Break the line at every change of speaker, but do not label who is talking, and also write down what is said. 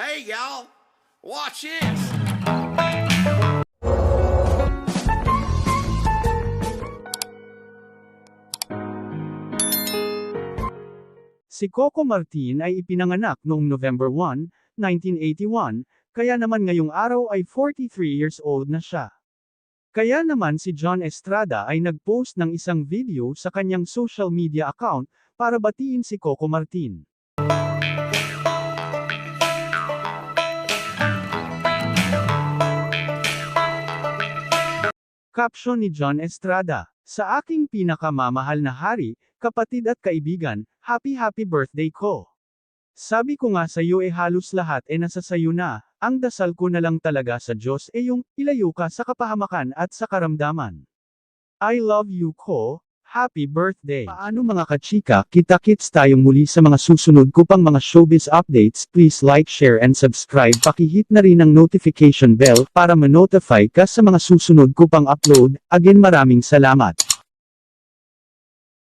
Hey, y'all, watch this.
Si Coco Martin ay ipinanganak noong November 1, 1981, kaya naman ngayong araw ay 43 years old na siya. Kaya naman si John Estrada ay nag-post ng isang video sa kanyang social media account para batiin si Coco Martin. Caption ni John Estrada, Sa aking pinakamamahal na hari, kapatid at kaibigan, happy happy birthday ko. Sabi ko nga sa iyo eh halos lahat e nasa sayo na, ang dasal ko na lang talaga sa Diyos e yung, ilayo ka sa kapahamakan at sa karamdaman. I love you ko, happy birthday. Paano mga kachika, kita-kits tayong muli sa mga susunod ko pang mga showbiz updates, please like, share and subscribe, pakihit na rin ang notification bell para ma-notify ka sa mga susunod ko pang upload, again maraming salamat.